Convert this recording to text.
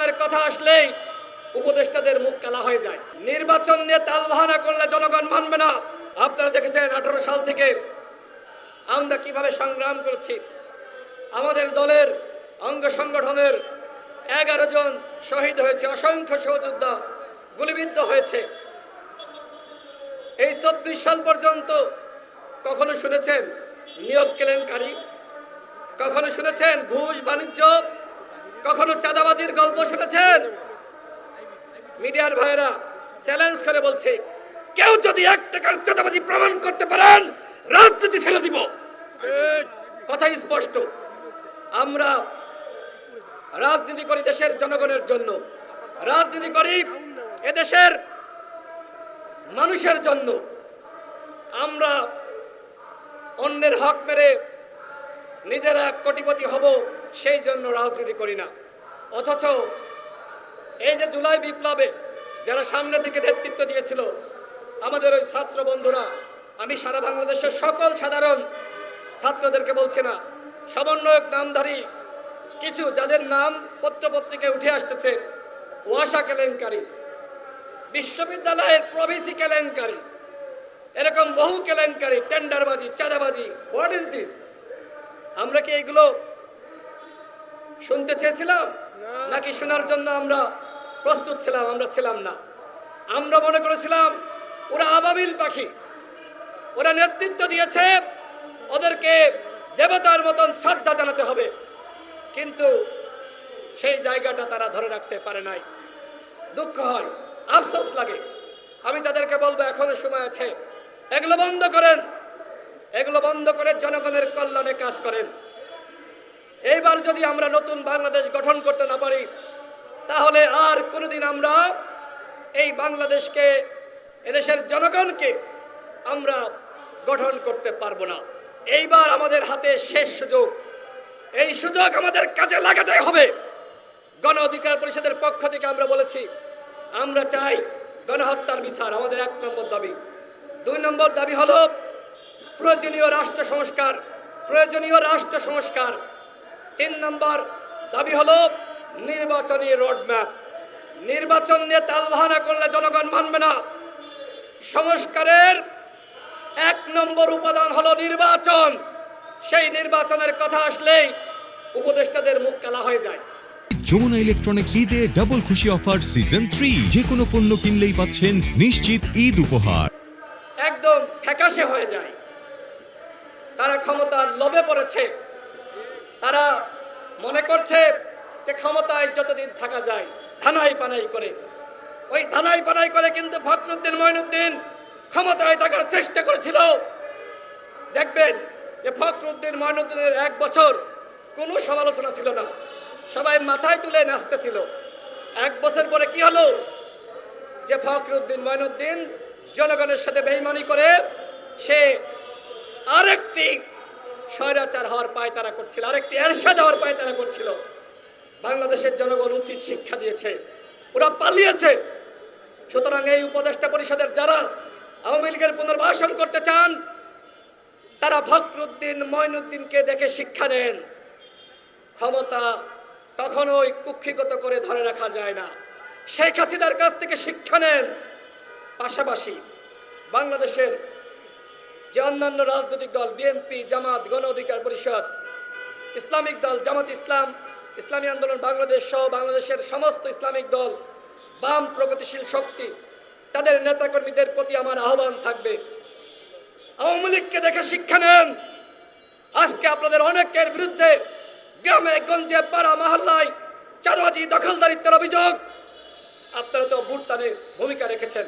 নির্বাচনের কথা আসলেই উপদেষ্টাদের মুখ কালা হয়ে যায়। নির্বাচন নিয়ে তালবাহানা করলে জনগণ মানবে না। আপনারা দেখেছেন আঠারো সাল থেকে আমরা কীভাবে সংগ্রাম করেছি। আমাদের দলের অঙ্গ সংগঠনের এগারো জন শহীদ হয়েছে, অসংখ্য সহযোদ্ধা গুলিবিদ্ধ হয়েছে। এই চব্বিশ সাল পর্যন্ত কখনো শুনেছেন নিয়োগ কেলেঙ্কারি? কখনো শুনেছেন ঘুষ, বাণিজ্য কখনো চাঁদাবাজির গল্প শুনেছেন? মিডিয়ার ভাইরা চ্যালেঞ্জ করে বলছে, কেউ যদি এক টাকার চাঁদাবাজি প্রমাণ করতে পারেন, রাজনীতি ছেড়ে দিব। কথাই স্পষ্ট। আমরা রাজনীতি করি দেশের জনগণের জন্য। রাজনীতি করি এদেশের মানুষের জন্য। আমরা অন্যের হক মেরে নিজেরা কোটিপতি হব, সেই জন্য রাজনীতি করি না। অথচ এই যে জুলাই বিপ্লবে যারা সামনে থেকে নেতৃত্ব দিয়েছিল, আমাদের ওই ছাত্র বন্ধুরা, আমি সারা বাংলাদেশের সকল সাধারণ ছাত্রদেরকে বলছি না, সমন্বয়ক, নামধারী, কিছু যাদের নাম পত্রপত্রিকায় উঠে আসতেছে, ওয়াসা কেলেঙ্কারি, বিশ্ববিদ্যালয়ের প্রবেশী কেলেঙ্কারি, এরকম বহু কেলেঙ্কারি, টেন্ডারবাজি, চাঁদাবাজি হোয়াট ইজ দিস আমরা কি এগুলো শুনতে চেয়েছিলাম? নাকি শোনার জন্য আমরা প্রস্তুত ছিলাম আমরা ছিলাম না। আমরা মনে করেছিলাম ওরা আবাবিল পাখি। ওরা নেতৃত্ব দিয়েছে ওদেরকে দেবতার মতন শ্রদ্ধা জানাতে হবে। কিন্তু সেই জায়গাটা তারা ধরে রাখতে পারে নাই। দুঃখ হয় আফসোস লাগে। আমি তাদেরকে বলব এখনও সময় আছে। এগুলো বন্ধ করেন। এগুলো বন্ধ করে জনগণের কল্যাণে কাজ করেন। এইবার যদি আমরা নতুন বাংলাদেশ গঠন করতে না পারি, তাহলে আর কোনোদিন আমরা এই বাংলাদেশকে, এদেশের জনগণকে আমরা গঠন করতে পারব না। এইবার আমাদের হাতে শেষ সুযোগ। এই সুযোগ আমাদের কাজে লাগাতে হবে। গণ অধিকার পরিষদের পক্ষ থেকে আমরা বলেছি, আমরা চাই গণহত্যার বিচার আমাদের এক নম্বর দাবি। দুই নম্বর দাবি হলো প্রয়োজনীয় রাষ্ট্র সংস্কার প্রয়োজনীয় রাষ্ট্র সংস্কার। তিন নম্বর দাবি হলো নির্বাচনী রোডম্যাপ। নির্বাচন নিয়ে তালবাহানা করলে জনগণ মানবে না। সংস্কারের এক নম্বর উপাদান হলো নির্বাচন। সেই নির্বাচনের কথা আসলেই উপদেষ্টাদের মুখ কালা হয়ে যায়। যমুনা ইলেকট্রনিক্স ঈদে ডাবল খুশি অফার সিজন থ্রি। যে কোনো পণ্য কিনলেই পাচ্ছেন নিশ্চিত ঈদ উপহার। একদম ফ্যাকাশে হয়ে যায়। তারা ক্ষমতার লোভে পড়েছে। তারা মনে করছে যে ক্ষমতায় যতদিন থাকা যায় থানাই পানাই করে। ওই থানাই পানাই করে কিন্তু ফখরুদ্দিন মঈনুদ্দিন ক্ষমতায় থাকার চেষ্টা করেছিল। দেখবেন যে ফখরুদ্দিন মঈনুদ্দিনের এক বছর কোনো সমালোচনা ছিল না। সবাই মাথায় তুলে নাচতেছিল। এক বছর পরে কি হলো? যে ফখরুদ্দিন মঈনুদ্দিন জনগণের সাথে বেইমানি করে সে আরেকটি স্বৈরাচার হওয়ার পায় তারা করছিল, আরেকটি এরশাদ হওয়ার পায় তারা করছিল। বাংলাদেশের জনগণ উচিত শিক্ষা দিয়েছে, ওরা পালিয়েছে। সুতরাং এই উপদেষ্টা পরিষদের যারা আওয়ামী লীগের পুনর্বাসন করতে চান, তারা ফখরুদ্দিন মঈনুদ্দিনকে দেখে শিক্ষা নেন। ক্ষমতা কখনোই কুক্ষিগত করে ধরে রাখা যায় না। শেখ হাসিনার কাছ থেকে শিক্ষা নেন। পাশাপাশি বাংলাদেশের যে অন্যান্য রাজনৈতিক দল, বিএনপি, জামাত, গণ অধিকার পরিষদ, ইসলামিক দল, জামাত ইসলাম, ইসলামী আন্দোলন, বাংলাদেশ সহ বাংলাদেশের সমস্ত ইসলামিক দল, বাম প্রগতিশীল শক্তি, তাদের নেতাকর্মীদের প্রতি আমার আহ্বান থাকবে। আওয়ামী লীগকে দেখে শিক্ষা নেন। আজকে আপনাদের অনেকের বিরুদ্ধে গ্রামে, গঞ্জে, পাড়া, মহল্লায় চাঁদাবাজি, দখলদারিত্বের অভিযোগ। আপনারা তো বুটতানে ভূমিকা রেখেছেন।